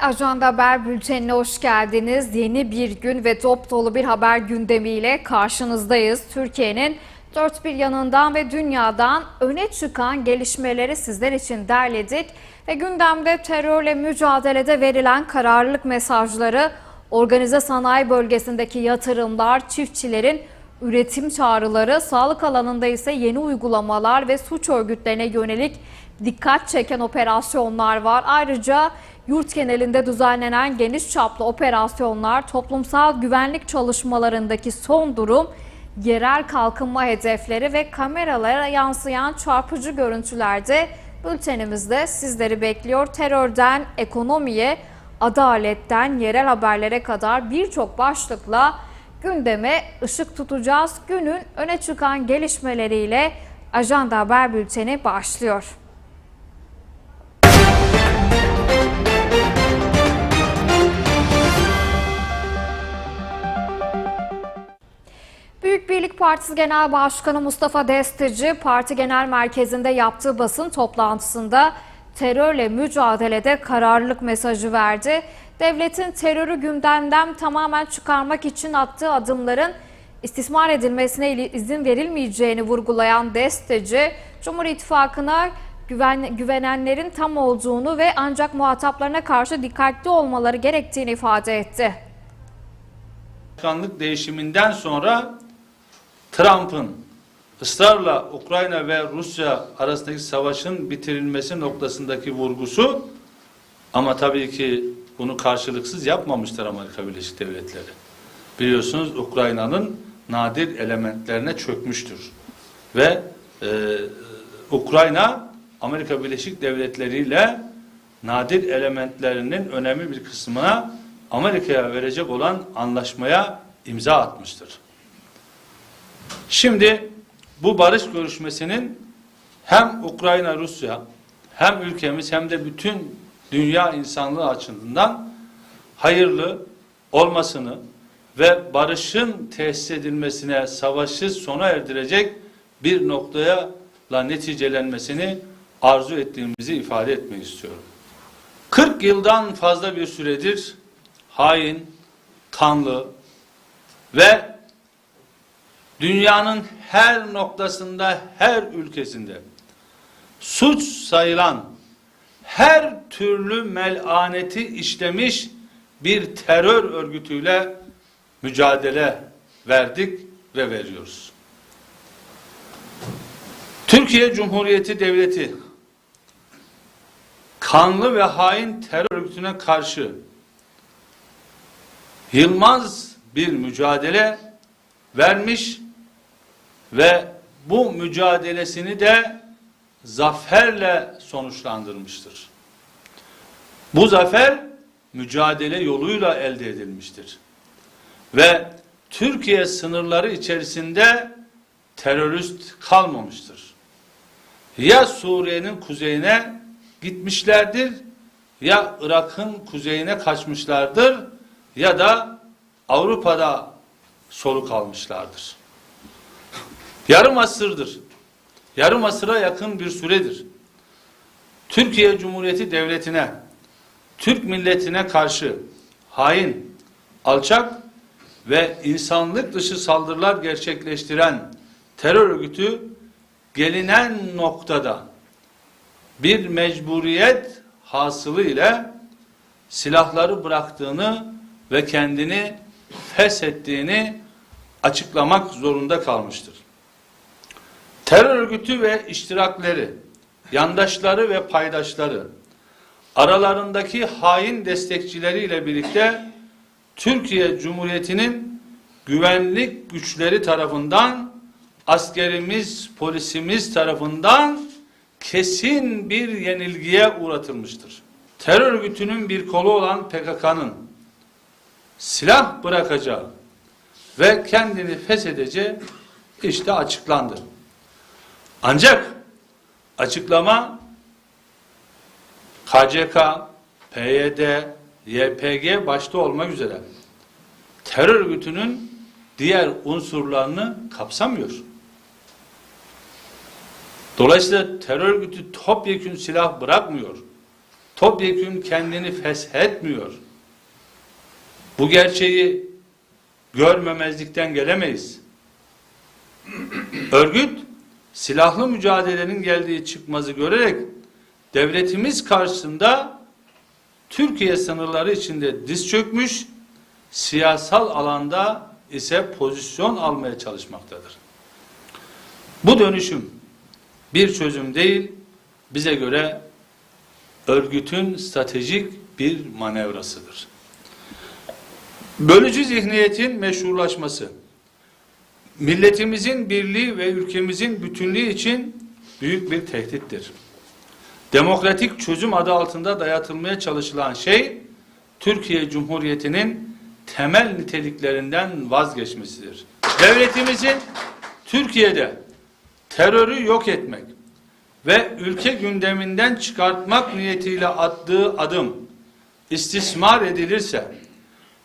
Ajanda Haber Bülteni'ne hoş geldiniz. Yeni bir gün ve top dolu bir haber gündemiyle karşınızdayız. Türkiye'nin dört bir yanından ve dünyadan öne çıkan gelişmeleri sizler için derledik. Ve gündemde terörle mücadelede verilen kararlılık mesajları, organize sanayi bölgesindeki yatırımlar, çiftçilerin üretim çağrıları, sağlık alanında ise yeni uygulamalar ve suç örgütlerine yönelik dikkat çeken operasyonlar var. Ayrıca yurt genelinde düzenlenen geniş çaplı operasyonlar, toplumsal güvenlik çalışmalarındaki son durum, yerel kalkınma hedefleri ve kameralara yansıyan çarpıcı görüntülerde bültenimizde sizleri bekliyor. Terörden ekonomiye, adaletten yerel haberlere kadar birçok başlıkla gündeme ışık tutacağız. Günün öne çıkan gelişmeleriyle Ajanda Haber Bülteni başlıyor. Büyük Birlik Partisi Genel Başkanı Mustafa Destici, parti genel merkezinde yaptığı basın toplantısında terörle mücadelede kararlılık mesajı verdi. Devletin terörü gündemden tamamen çıkarmak için attığı adımların istismar edilmesine izin verilmeyeceğini vurgulayan Destici, Cumhur İttifakı'na güven, güvenenlerin tam olduğunu ve ancak muhataplarına karşı dikkatli olmaları gerektiğini ifade etti. Başkanlık değişiminden sonra Trump'ın ısrarla Ukrayna ve Rusya arasındaki savaşın bitirilmesi noktasındaki vurgusu ama tabii ki bunu karşılıksız yapmamıştır Amerika Birleşik Devletleri. Biliyorsunuz Ukrayna'nın nadir elementlerine çökmüştür. Ve e, Ukrayna Amerika Birleşik Devletleri ile nadir elementlerinin önemli bir kısmına Amerika'ya verecek olan anlaşmaya imza atmıştır. Şimdi bu barış görüşmesinin hem Ukrayna, Rusya hem ülkemiz hem de bütün dünya insanlığı açısından hayırlı olmasını ve barışın tesis edilmesine savaşı sona erdirecek bir noktaya la neticelenmesini arzu ettiğimizi ifade etmek istiyorum. 40 yıldan fazla bir süredir hain, kanlı ve dünyanın her noktasında, her ülkesinde suç sayılan her türlü melaneti işlemiş bir terör örgütüyle mücadele verdik ve veriyoruz. Türkiye Cumhuriyeti Devleti kanlı ve hain terör örgütüne karşı yılmaz bir mücadele vermiş ve bu mücadelesini de zaferle sonuçlandırmıştır. Bu zafer mücadele yoluyla elde edilmiştir. Ve Türkiye sınırları içerisinde terörist kalmamıştır. Ya Suriye'nin kuzeyine gitmişlerdir ya Irak'ın kuzeyine kaçmışlardır ya da Avrupa'da soluk almışlardır. Yarım asırdır. Yarım asıra yakın bir süredir. Türkiye Cumhuriyeti Devleti'ne, Türk milletine karşı hain, alçak ve insanlık dışı saldırılar gerçekleştiren terör örgütü gelinen noktada bir mecburiyet hasılı ile silahları bıraktığını ve kendini feshettiğini açıklamak zorunda kalmıştır. Terör örgütü ve iştirakleri, yandaşları ve paydaşları, aralarındaki hain destekçileriyle birlikte Türkiye Cumhuriyeti'nin güvenlik güçleri tarafından, askerimiz, polisimiz tarafından kesin bir yenilgiye uğratılmıştır. Terör örgütünün bir kolu olan PKK'nın silah bırakacağı ve kendini feshedeceği işte açıklandı. Ancak açıklama KCK, PYD, YPG başta olmak üzere terör örgütünün diğer unsurlarını kapsamıyor. Dolayısıyla terör örgütü topyekün silah bırakmıyor. topyekün kendini feshetmiyor. Bu gerçeği görmemezlikten gelemeyiz. Örgüt silahlı mücadelenin geldiği çıkmazı görerek devletimiz karşısında Türkiye sınırları içinde diz çökmüş, siyasal alanda ise pozisyon almaya çalışmaktadır. Bu dönüşüm bir çözüm değil, bize göre örgütün stratejik bir manevrasıdır. Bölücü zihniyetin meşrulaşması, milletimizin birliği ve ülkemizin bütünlüğü için büyük bir tehdittir. Demokratik çözüm adı altında dayatılmaya çalışılan şey, Türkiye Cumhuriyeti'nin temel niteliklerinden vazgeçmesidir. Devletimizin Türkiye'de terörü yok etmek ve ülke gündeminden çıkartmak niyetiyle attığı adım istismar edilirse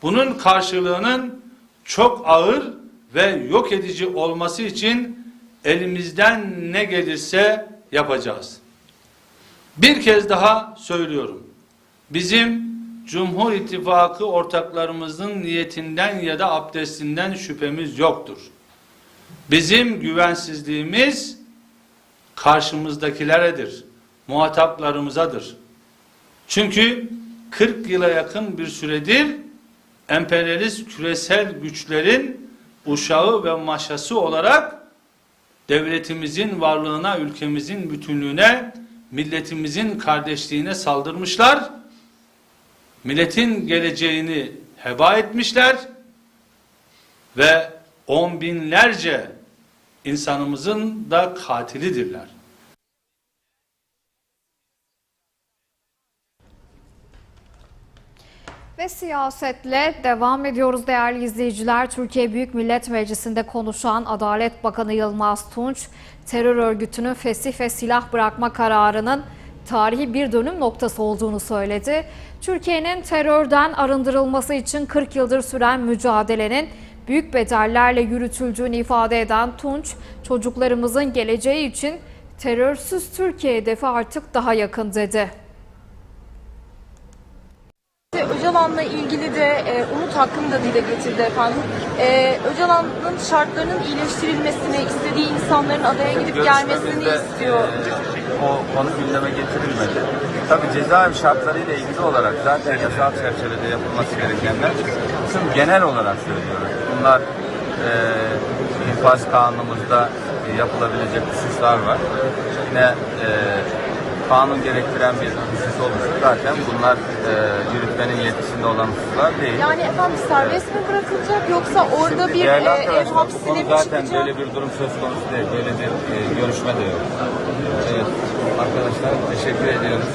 bunun karşılığının çok ağır ve yok edici olması için elimizden ne gelirse yapacağız. Bir kez daha söylüyorum. Bizim Cumhur İttifakı ortaklarımızın niyetinden ya da abdestinden şüphemiz yoktur. Bizim güvensizliğimiz karşımızdakileredir, muhataplarımızadır. Çünkü 40 yıla yakın bir süredir emperyalist küresel güçlerin uşağı ve maşası olarak devletimizin varlığına, ülkemizin bütünlüğüne, milletimizin kardeşliğine saldırmışlar. Milletin geleceğini heba etmişler ve on binlerce insanımızın da katilidirler. Ve siyasetle devam ediyoruz değerli izleyiciler. Türkiye Büyük Millet Meclisi'nde konuşan Adalet Bakanı Yılmaz Tunç, terör örgütünün fesih ve silah bırakma kararının tarihi bir dönüm noktası olduğunu söyledi. Türkiye'nin terörden arındırılması için 40 yıldır süren mücadelenin büyük bedellerle yürütüldüğünü ifade eden Tunç, çocuklarımızın geleceği için terörsüz Türkiye hedefi artık daha yakın dedi. Öcalan'la ilgili de e, umut hakkını da dile getirdi efendim. E, Öcalan'ın şartlarının iyileştirilmesini, istediği insanların adaya gidip gelmesini Görüşmemizde, istiyor. e, o konu gündeme getirilmedi. Tabii cezaevi şartlarıyla ilgili olarak zaten yasal çerçevede yapılması gerekenler tüm genel olarak söylüyoruz. Bunlar e, infaz kanunumuzda e, yapılabilecek hususlar var. Yine e, kanun gerektiren bir husus olursa zaten bunlar e, yürütmenin yetkisinde olan hususlar değil. Yani efendim serbest mi bırakılacak yoksa orada bir e, ev hapsine mi zaten çıkacak? böyle bir durum söz konusu değil. Böyle bir e, görüşme de yok. Evet, arkadaşlar teşekkür ediyoruz.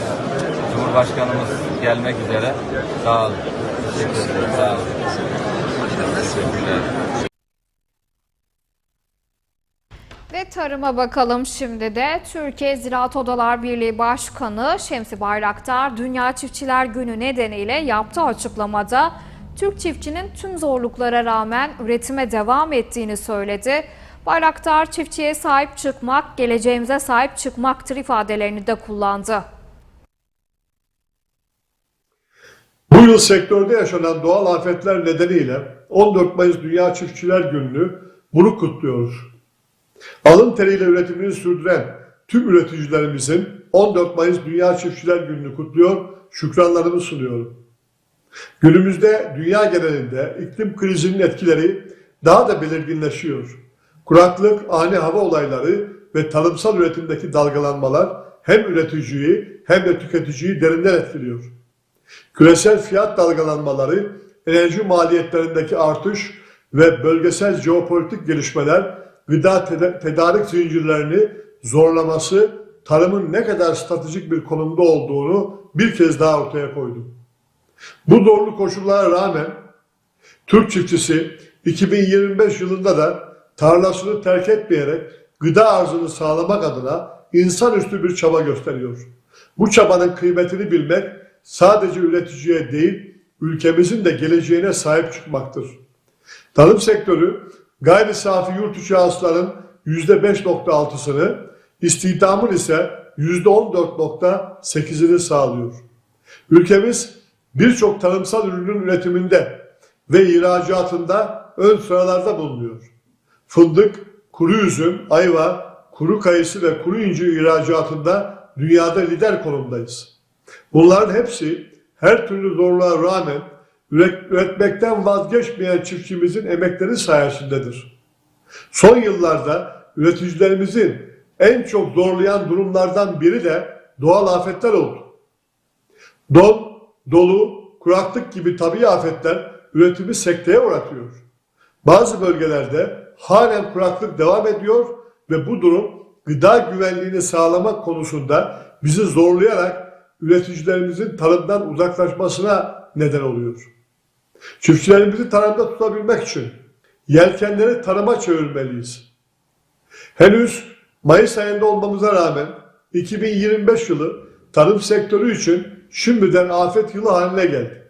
Cumhurbaşkanımız gelmek üzere. Sağ olun. Teşekkür ederim. Sağ olun. Teşekkürler. Tarıma bakalım şimdi de. Türkiye Ziraat Odalar Birliği Başkanı Şemsi Bayraktar Dünya Çiftçiler Günü nedeniyle yaptığı açıklamada Türk çiftçinin tüm zorluklara rağmen üretime devam ettiğini söyledi. Bayraktar çiftçiye sahip çıkmak, geleceğimize sahip çıkmaktır ifadelerini de kullandı. Bu yıl sektörde yaşanan doğal afetler nedeniyle 14 Mayıs Dünya Çiftçiler Günü'nü bunu kutluyoruz. Alın teriyle üretimini sürdüren tüm üreticilerimizin 14 Mayıs Dünya Çiftçiler Günü'nü kutluyor, şükranlarımı sunuyorum. Günümüzde dünya genelinde iklim krizinin etkileri daha da belirginleşiyor. Kuraklık, ani hava olayları ve tarımsal üretimdeki dalgalanmalar hem üreticiyi hem de tüketiciyi derinden etkiliyor. Küresel fiyat dalgalanmaları, enerji maliyetlerindeki artış ve bölgesel jeopolitik gelişmeler gıda teda- tedarik zincirlerini zorlaması tarımın ne kadar stratejik bir konumda olduğunu bir kez daha ortaya koydu. Bu zorlu koşullara rağmen Türk çiftçisi 2025 yılında da tarlasını terk etmeyerek gıda arzını sağlamak adına insanüstü bir çaba gösteriyor. Bu çabanın kıymetini bilmek sadece üreticiye değil, ülkemizin de geleceğine sahip çıkmaktır. Tarım sektörü gayri safi yurt içi hasılanın %5.6'sını, istihdamın ise %14.8'ini sağlıyor. Ülkemiz birçok tarımsal ürünün üretiminde ve ihracatında ön sıralarda bulunuyor. Fındık, kuru üzüm, ayva, kuru kayısı ve kuru incir ihracatında dünyada lider konumdayız. Bunların hepsi her türlü zorluğa rağmen üretmekten vazgeçmeyen çiftçimizin emekleri sayesindedir. Son yıllarda üreticilerimizin en çok zorlayan durumlardan biri de doğal afetler oldu. Don, dolu, kuraklık gibi tabii afetler üretimi sekteye uğratıyor. Bazı bölgelerde halen kuraklık devam ediyor ve bu durum gıda güvenliğini sağlamak konusunda bizi zorlayarak üreticilerimizin tarımdan uzaklaşmasına neden oluyor. Çiftçilerimizi tarımda tutabilmek için yelkenleri tarıma çevirmeliyiz. Henüz Mayıs ayında olmamıza rağmen 2025 yılı tarım sektörü için şimdiden afet yılı haline geldi.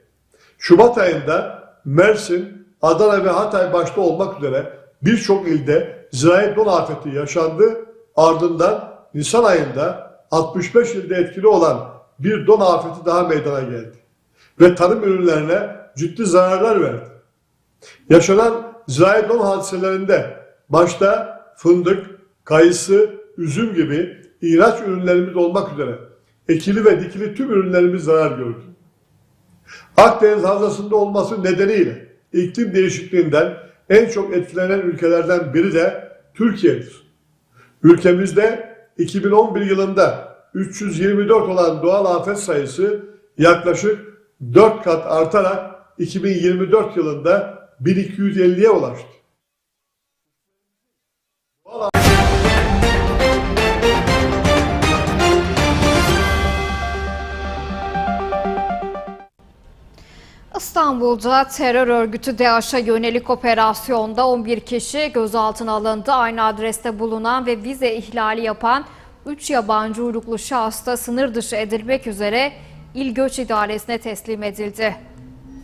Şubat ayında Mersin, Adana ve Hatay başta olmak üzere birçok ilde zirai don afeti yaşandı. Ardından Nisan ayında 65 ilde etkili olan bir don afeti daha meydana geldi. Ve tarım ürünlerine ciddi zararlar verdi. Yaşanan zirai don hadiselerinde başta fındık, kayısı, üzüm gibi ihraç ürünlerimiz olmak üzere ekili ve dikili tüm ürünlerimiz zarar gördü. Akdeniz havzasında olması nedeniyle iklim değişikliğinden en çok etkilenen ülkelerden biri de Türkiye'dir. Ülkemizde 2011 yılında 324 olan doğal afet sayısı yaklaşık 4 kat artarak 2024 yılında 1250'ye ulaştı. İstanbul'da terör örgütü DAEŞ'e yönelik operasyonda 11 kişi gözaltına alındı. Aynı adreste bulunan ve vize ihlali yapan 3 yabancı uyruklu şahıs da sınır dışı edilmek üzere İl Göç İdaresi'ne teslim edildi.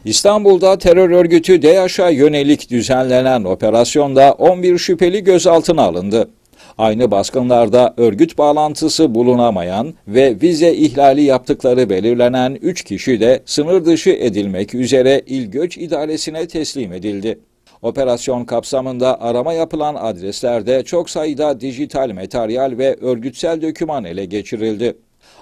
İstanbul'da terör örgütü DAEŞ'a yönelik düzenlenen operasyonda 11 şüpheli gözaltına alındı. Aynı baskınlarda örgüt bağlantısı bulunamayan ve vize ihlali yaptıkları belirlenen 3 kişi de sınır dışı edilmek üzere İl Göç İdaresi'ne teslim edildi. Operasyon kapsamında arama yapılan adreslerde çok sayıda dijital materyal ve örgütsel döküman ele geçirildi.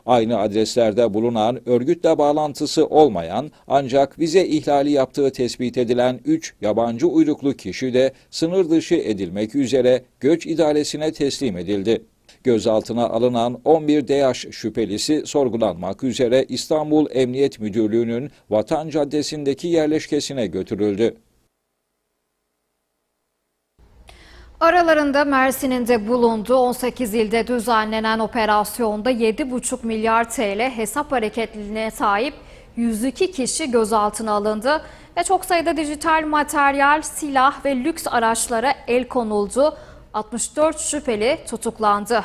Aynı adreslerde bulunan örgütle bağlantısı olmayan ancak vize ihlali yaptığı tespit edilen 3 yabancı uyruklu kişi de sınır dışı edilmek üzere göç idaresine teslim edildi. Gözaltına alınan 11 DH şüphelisi sorgulanmak üzere İstanbul Emniyet Müdürlüğü'nün Vatan Caddesi'ndeki yerleşkesine götürüldü. Aralarında Mersin'in de bulunduğu 18 ilde düzenlenen operasyonda 7,5 milyar TL hesap hareketliliğine sahip 102 kişi gözaltına alındı ve çok sayıda dijital materyal, silah ve lüks araçlara el konuldu. 64 şüpheli tutuklandı.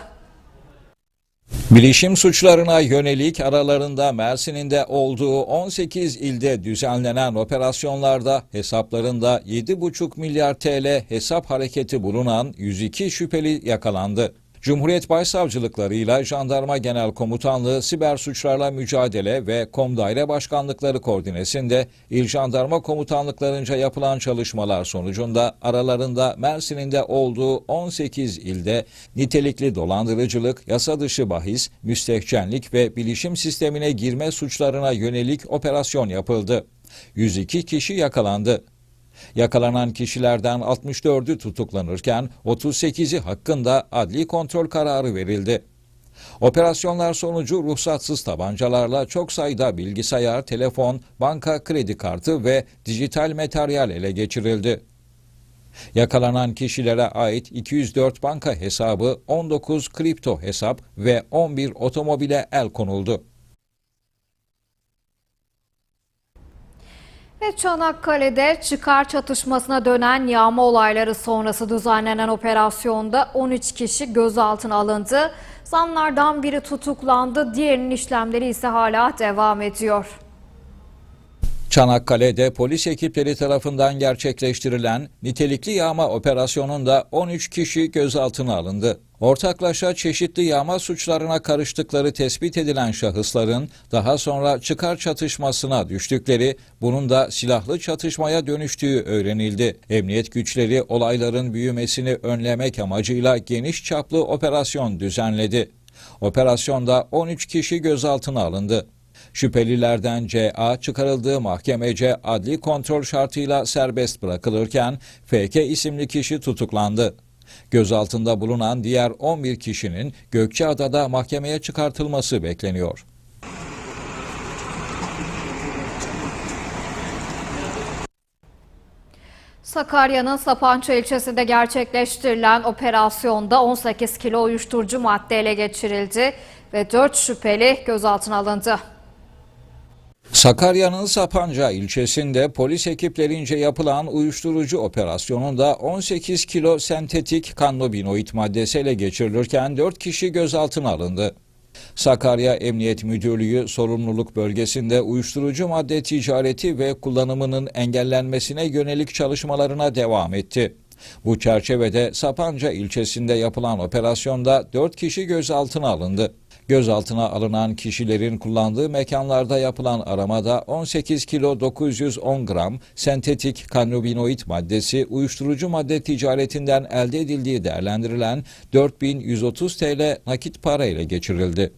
Bilişim suçlarına yönelik aralarında Mersin'in de olduğu 18 ilde düzenlenen operasyonlarda hesaplarında 7,5 milyar TL hesap hareketi bulunan 102 şüpheli yakalandı. Cumhuriyet Başsavcılıklarıyla Jandarma Genel Komutanlığı Siber Suçlarla Mücadele ve Kom Daire Başkanlıkları koordinesinde İl Jandarma Komutanlıklarınca yapılan çalışmalar sonucunda aralarında Mersin'in de olduğu 18 ilde nitelikli dolandırıcılık, yasa dışı bahis, müstehcenlik ve bilişim sistemine girme suçlarına yönelik operasyon yapıldı. 102 kişi yakalandı. Yakalanan kişilerden 64'ü tutuklanırken 38'i hakkında adli kontrol kararı verildi. Operasyonlar sonucu ruhsatsız tabancalarla çok sayıda bilgisayar, telefon, banka kredi kartı ve dijital materyal ele geçirildi. Yakalanan kişilere ait 204 banka hesabı, 19 kripto hesap ve 11 otomobile el konuldu. Ve Çanakkale'de çıkar çatışmasına dönen yağma olayları sonrası düzenlenen operasyonda 13 kişi gözaltına alındı. Zanlardan biri tutuklandı, diğerinin işlemleri ise hala devam ediyor. Çanakkale'de polis ekipleri tarafından gerçekleştirilen nitelikli yağma operasyonunda 13 kişi gözaltına alındı. Ortaklaşa çeşitli yağma suçlarına karıştıkları tespit edilen şahısların daha sonra çıkar çatışmasına düştükleri, bunun da silahlı çatışmaya dönüştüğü öğrenildi. Emniyet güçleri olayların büyümesini önlemek amacıyla geniş çaplı operasyon düzenledi. Operasyonda 13 kişi gözaltına alındı. Şüphelilerden CA çıkarıldığı mahkemece adli kontrol şartıyla serbest bırakılırken FK isimli kişi tutuklandı. Gözaltında bulunan diğer 11 kişinin Gökçeada'da mahkemeye çıkartılması bekleniyor. Sakarya'nın Sapanca ilçesinde gerçekleştirilen operasyonda 18 kilo uyuşturucu madde ele geçirildi ve 4 şüpheli gözaltına alındı. Sakarya'nın Sapanca ilçesinde polis ekiplerince yapılan uyuşturucu operasyonunda 18 kilo sentetik kannabinoid maddesi ele geçirilirken 4 kişi gözaltına alındı. Sakarya Emniyet Müdürlüğü sorumluluk bölgesinde uyuşturucu madde ticareti ve kullanımının engellenmesine yönelik çalışmalarına devam etti. Bu çerçevede Sapanca ilçesinde yapılan operasyonda 4 kişi gözaltına alındı. Gözaltına alınan kişilerin kullandığı mekanlarda yapılan aramada 18 kilo 910 gram sentetik kannabinoid maddesi uyuşturucu madde ticaretinden elde edildiği değerlendirilen 4130 TL nakit para ile geçirildi.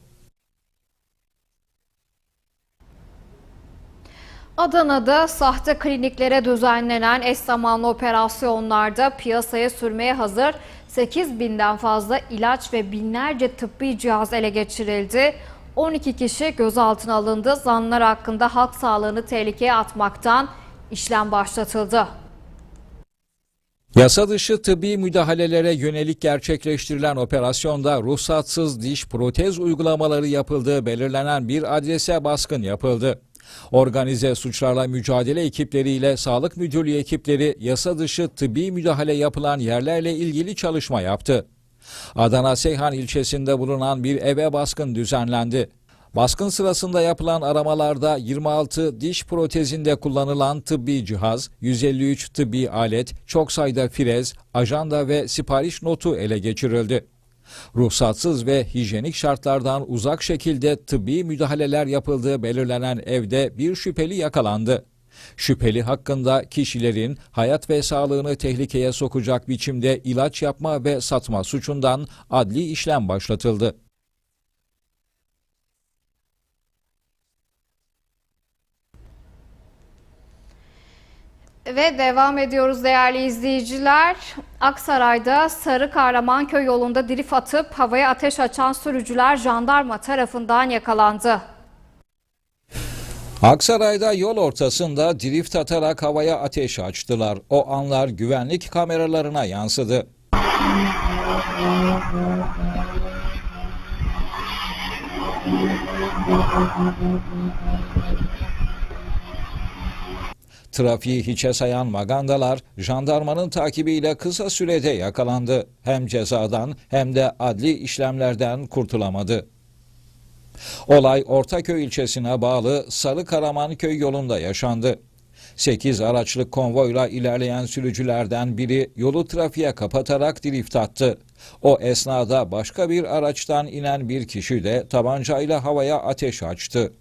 Adana'da sahte kliniklere düzenlenen eş zamanlı operasyonlarda piyasaya sürmeye hazır 8 binden fazla ilaç ve binlerce tıbbi cihaz ele geçirildi. 12 kişi gözaltına alındı. Zanlılar hakkında halk sağlığını tehlikeye atmaktan işlem başlatıldı. Yasa dışı tıbbi müdahalelere yönelik gerçekleştirilen operasyonda ruhsatsız diş protez uygulamaları yapıldığı belirlenen bir adrese baskın yapıldı. Organize suçlarla mücadele ekipleriyle sağlık müdürlüğü ekipleri yasa dışı tıbbi müdahale yapılan yerlerle ilgili çalışma yaptı. Adana Seyhan ilçesinde bulunan bir eve baskın düzenlendi. Baskın sırasında yapılan aramalarda 26 diş protezinde kullanılan tıbbi cihaz, 153 tıbbi alet, çok sayıda firez, ajanda ve sipariş notu ele geçirildi. Ruhsatsız ve hijyenik şartlardan uzak şekilde tıbbi müdahaleler yapıldığı belirlenen evde bir şüpheli yakalandı. Şüpheli hakkında kişilerin hayat ve sağlığını tehlikeye sokacak biçimde ilaç yapma ve satma suçundan adli işlem başlatıldı. Ve devam ediyoruz değerli izleyiciler. Aksaray'da Sarı Kahramanköy yolunda drift atıp havaya ateş açan sürücüler jandarma tarafından yakalandı. Aksaray'da yol ortasında drift atarak havaya ateş açtılar. O anlar güvenlik kameralarına yansıdı. Trafiği hiçe sayan magandalar jandarmanın takibiyle kısa sürede yakalandı. Hem cezadan hem de adli işlemlerden kurtulamadı. Olay Ortaköy ilçesine bağlı Sarı Karamanköy yolunda yaşandı. 8 araçlık konvoyla ilerleyen sürücülerden biri yolu trafiğe kapatarak drift attı. O esnada başka bir araçtan inen bir kişi de tabancayla havaya ateş açtı.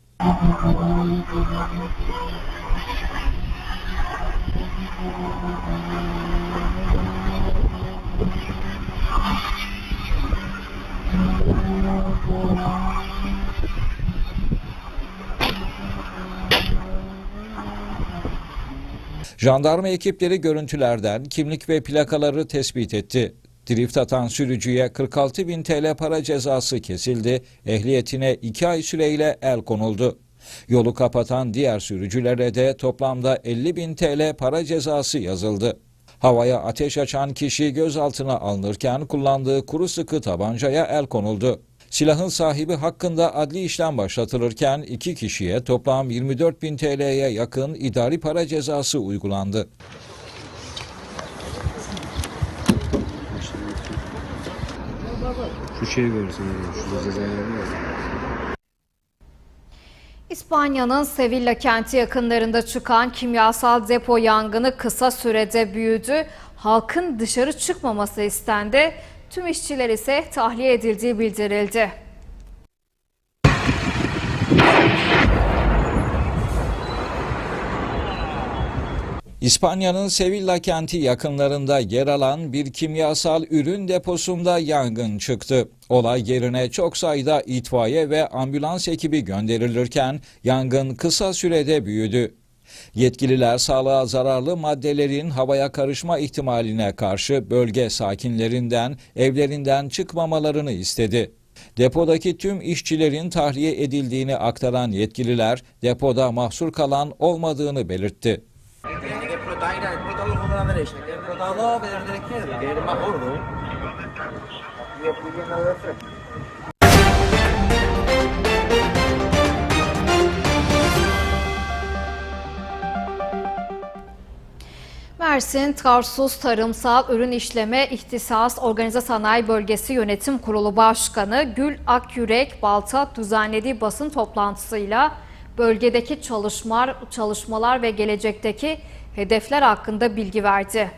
Jandarma ekipleri görüntülerden kimlik ve plakaları tespit etti. Drift atan sürücüye 46 bin TL para cezası kesildi, ehliyetine 2 ay süreyle el konuldu. Yolu kapatan diğer sürücülere de toplamda 50 bin TL para cezası yazıldı. Havaya ateş açan kişi gözaltına alınırken kullandığı kuru sıkı tabancaya el konuldu. Silahın sahibi hakkında adli işlem başlatılırken iki kişiye toplam 24 bin TL'ye yakın idari para cezası uygulandı. Şu şeyi cezayı. İspanya'nın Sevilla kenti yakınlarında çıkan kimyasal depo yangını kısa sürede büyüdü. Halkın dışarı çıkmaması istendi. Tüm işçiler ise tahliye edildiği bildirildi. İspanya'nın Sevilla kenti yakınlarında yer alan bir kimyasal ürün deposunda yangın çıktı. Olay yerine çok sayıda itfaiye ve ambulans ekibi gönderilirken yangın kısa sürede büyüdü. Yetkililer sağlığa zararlı maddelerin havaya karışma ihtimaline karşı bölge sakinlerinden evlerinden çıkmamalarını istedi. Depodaki tüm işçilerin tahliye edildiğini aktaran yetkililer depoda mahsur kalan olmadığını belirtti. Mersin Tarsus Tarımsal Ürün İşleme İhtisas Organize Sanayi Bölgesi Yönetim Kurulu Başkanı Gül Akyürek Balta düzenlediği basın toplantısıyla bölgedeki çalışmalar, çalışmalar ve gelecekteki hedefler hakkında bilgi verdi.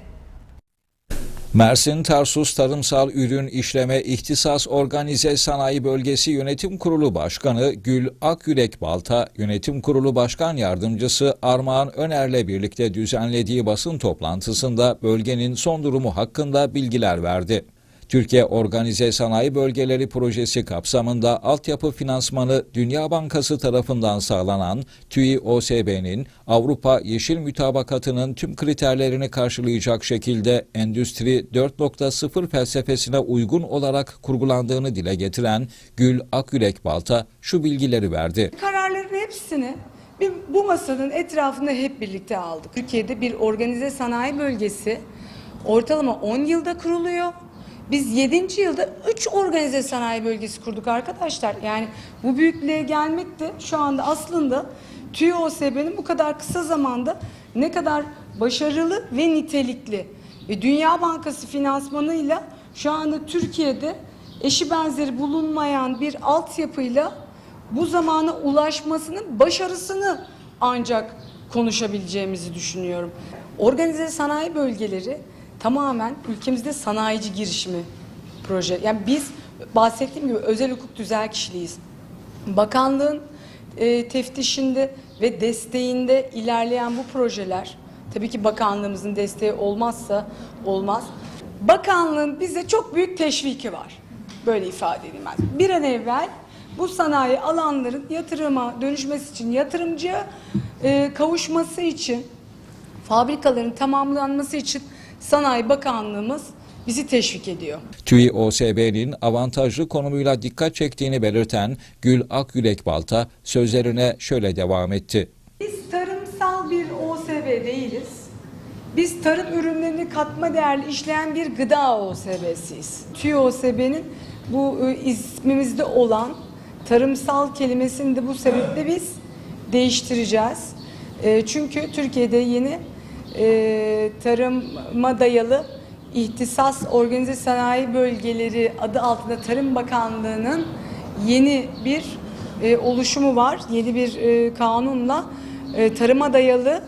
Mersin Tarsus Tarımsal Ürün İşleme İhtisas Organize Sanayi Bölgesi Yönetim Kurulu Başkanı Gül Akyürek Balta, Yönetim Kurulu Başkan Yardımcısı Armağan Öner'le birlikte düzenlediği basın toplantısında bölgenin son durumu hakkında bilgiler verdi. Türkiye Organize Sanayi Bölgeleri Projesi kapsamında altyapı finansmanı Dünya Bankası tarafından sağlanan TÜİ-OSB'nin Avrupa Yeşil Mütabakatı'nın tüm kriterlerini karşılayacak şekilde Endüstri 4.0 felsefesine uygun olarak kurgulandığını dile getiren Gül Akyürek Balta şu bilgileri verdi. Kararların hepsini bu masanın etrafında hep birlikte aldık. Türkiye'de bir organize sanayi bölgesi ortalama 10 yılda kuruluyor. Biz 7. yılda 3 organize sanayi bölgesi kurduk arkadaşlar. Yani bu büyüklüğe gelmek de şu anda aslında TÜİOSB'nin bu kadar kısa zamanda ne kadar başarılı ve nitelikli. E, Dünya Bankası finansmanıyla şu anda Türkiye'de eşi benzeri bulunmayan bir altyapıyla bu zamana ulaşmasının başarısını ancak konuşabileceğimizi düşünüyorum. Organize sanayi bölgeleri tamamen ülkemizde sanayici girişimi proje. Yani biz bahsettiğim gibi özel hukuk tüzel kişiliğiz. Bakanlığın e, teftişinde ve desteğinde ilerleyen bu projeler tabii ki bakanlığımızın desteği olmazsa olmaz. Bakanlığın bize çok büyük teşviki var. Böyle ifade edilmez. Bir an evvel bu sanayi alanların yatırıma dönüşmesi için, yatırımcıya e, kavuşması için, fabrikaların tamamlanması için Sanayi Bakanlığımız bizi teşvik ediyor. TÜİ-OSB'nin avantajlı konumuyla dikkat çektiğini belirten Gül Akyürek Balta sözlerine şöyle devam etti. Biz tarımsal bir OSB değiliz. Biz tarım ürünlerini katma değerli işleyen bir gıda OSB'siyiz. TÜİOSB'nin bu e, ismimizde olan tarımsal kelimesini de bu sebeple biz değiştireceğiz. E, çünkü Türkiye'de yeni e, tarıma dayalı ihtisas organize sanayi bölgeleri adı altında Tarım Bakanlığı'nın yeni bir e, oluşumu var. Yeni bir e, kanunla e, tarıma dayalı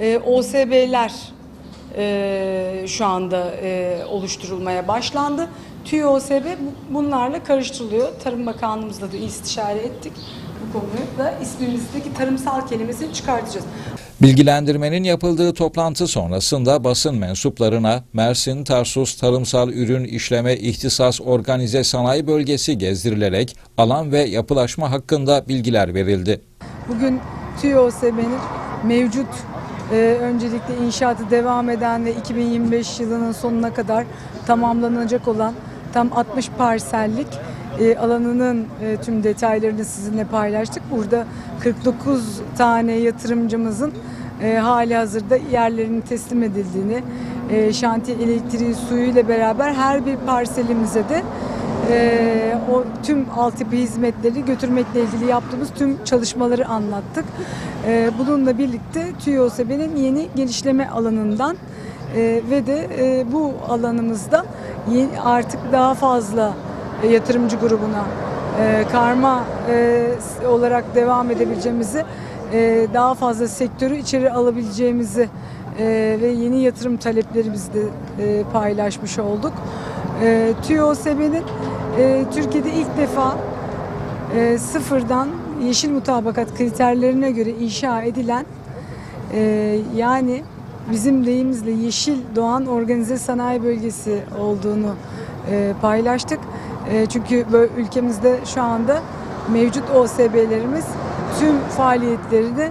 e, OSB'ler e, şu anda e, oluşturulmaya başlandı. TÜİOSB bu- bunlarla karıştırılıyor. Tarım Bakanlığımızla da istişare ettik bu konuyu da ismimizdeki tarımsal kelimesini çıkartacağız. Bilgilendirmenin yapıldığı toplantı sonrasında basın mensuplarına Mersin Tarsus Tarımsal Ürün İşleme İhtisas Organize Sanayi Bölgesi gezdirilerek alan ve yapılaşma hakkında bilgiler verildi. Bugün TÜİOSB'nin mevcut e, öncelikle inşaatı devam eden ve 2025 yılının sonuna kadar tamamlanacak olan tam 60 parsellik e, alanının e, tüm detaylarını sizinle paylaştık. Burada 49 tane yatırımcımızın e, hali hazırda yerlerinin teslim edildiğini, e, şantiye elektriği suyuyla beraber her bir parselimize de o tüm altyapı hizmetleri götürmekle ilgili yaptığımız tüm çalışmaları anlattık. Bununla birlikte TÜİOSB'nin yeni genişleme alanından ve de bu alanımızda artık daha fazla yatırımcı grubuna e, karma e, olarak devam edebileceğimizi, e, daha fazla sektörü içeri alabileceğimizi e, ve yeni yatırım taleplerimizi de e, paylaşmış olduk. E, TÜOSB'nin e, Türkiye'de ilk defa e, sıfırdan yeşil mutabakat kriterlerine göre inşa edilen e, yani bizim deyimizle yeşil doğan organize sanayi bölgesi olduğunu e, paylaştık. E, çünkü ülkemizde şu anda mevcut OSB'lerimiz tüm faaliyetlerini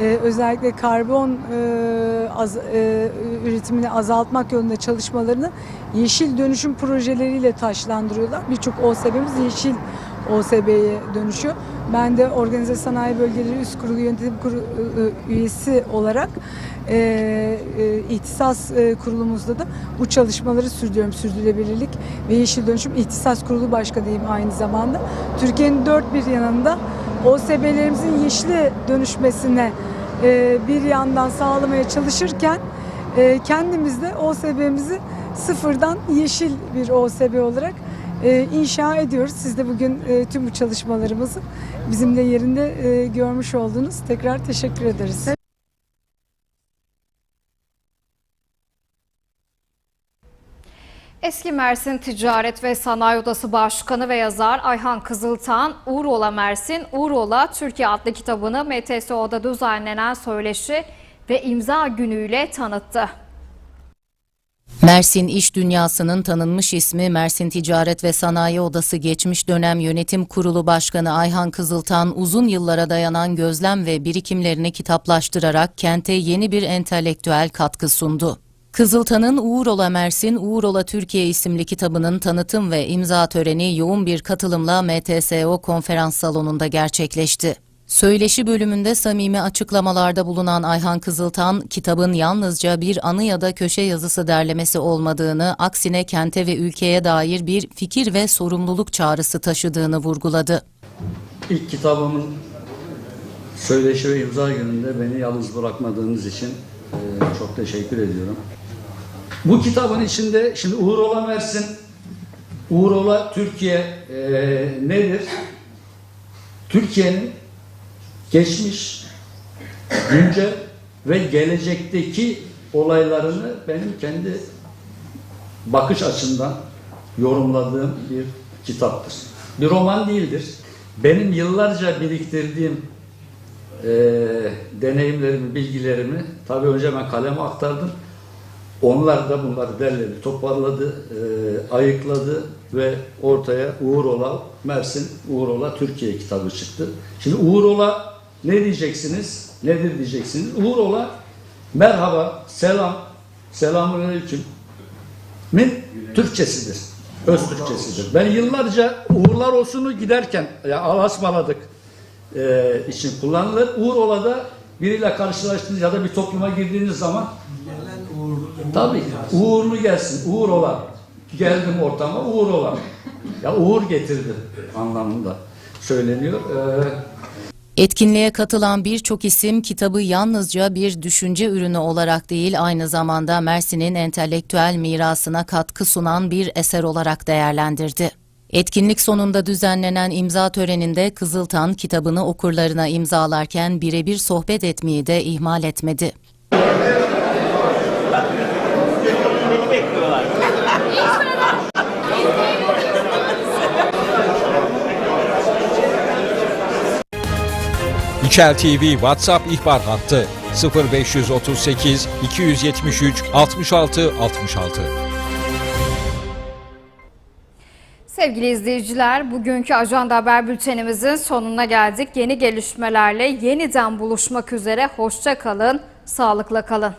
e, özellikle karbon e, üretimini azaltmak yolunda çalışmalarını yeşil dönüşüm projeleriyle taşlandırıyorlar. Birçok OSB'miz yeşil OSB'ye dönüşüyor. Ben de Organize Sanayi Bölgeleri Üst Kurulu Yönetim Kurulu üyesi olarak e, e, ihtisas e, kurulumuzda da bu çalışmaları sürdürüyorum. Sürdürülebilirlik ve Yeşil Dönüşüm İhtisas Kurulu Başkanıyım aynı zamanda. Türkiye'nin dört bir yanında OSB'lerimizin yeşile dönüşmesine e, bir yandan sağlamaya çalışırken e, kendimiz de OSB'mizi sıfırdan yeşil bir OSB olarak e, inşa ediyoruz. Siz de bugün e, tüm bu çalışmalarımızı bizimle yerinde e, görmüş oldunuz. Tekrar teşekkür ederiz. Eski Mersin Ticaret ve Sanayi Odası Başkanı ve yazar Ayhan Kızıltan, Uğurola Mersin, Uğurola Türkiye adlı kitabını MTSO'da düzenlenen söyleşi ve imza günüyle tanıttı. Mersin İş Dünyası'nın tanınmış ismi Mersin Ticaret ve Sanayi Odası geçmiş dönem yönetim kurulu başkanı Ayhan Kızıltan uzun yıllara dayanan gözlem ve birikimlerini kitaplaştırarak kente yeni bir entelektüel katkı sundu. Kızıltan'ın Uğurola Mersin, Uğurola Türkiye isimli kitabının tanıtım ve imza töreni yoğun bir katılımla MTSO konferans salonunda gerçekleşti. Söyleşi bölümünde samimi açıklamalarda bulunan Ayhan Kızıltan, kitabın yalnızca bir anı ya da köşe yazısı derlemesi olmadığını, aksine kente ve ülkeye dair bir fikir ve sorumluluk çağrısı taşıdığını vurguladı. İlk kitabımın söyleşi ve imza gününde beni yalnız bırakmadığınız için e, çok teşekkür ediyorum. Bu kitabın içinde şimdi Uğurola Mersin, Uğurola Türkiye e, nedir? Türkiye'nin geçmiş, güncel ve gelecekteki olaylarını benim kendi bakış açımdan yorumladığım bir kitaptır. Bir roman değildir. Benim yıllarca biriktirdiğim e, deneyimlerimi, bilgilerimi tabii önce ben kaleme aktardım. Onlar da bunları derledi, toparladı, e, ayıkladı ve ortaya Uğurola Mersin, Uğurola Türkiye kitabı çıktı. Şimdi Uğurola ne diyeceksiniz? Nedir diyeceksiniz? Uğurola merhaba, selam, selamünaleyküm min Türkçesidir. Öz Türkçesidir. Ben yıllarca uğurlar olsunu giderken ya alasmaladık e, için kullanılır. Uğur ola da biriyle karşılaştığınız ya da bir topluma girdiğiniz zaman tabii uğurlu gelsin. Uğur ola. Geldim ortama uğur ola. Ya uğur getirdi anlamında söyleniyor. Ee, Etkinliğe katılan birçok isim kitabı yalnızca bir düşünce ürünü olarak değil aynı zamanda Mersin'in entelektüel mirasına katkı sunan bir eser olarak değerlendirdi. Etkinlik sonunda düzenlenen imza töreninde Kızıltan kitabını okurlarına imzalarken birebir sohbet etmeyi de ihmal etmedi. İçel TV WhatsApp ihbar hattı 0538 273 66 66. Sevgili izleyiciler, bugünkü Ajanda Haber Bültenimizin sonuna geldik. Yeni gelişmelerle yeniden buluşmak üzere. Hoşça kalın, sağlıkla kalın.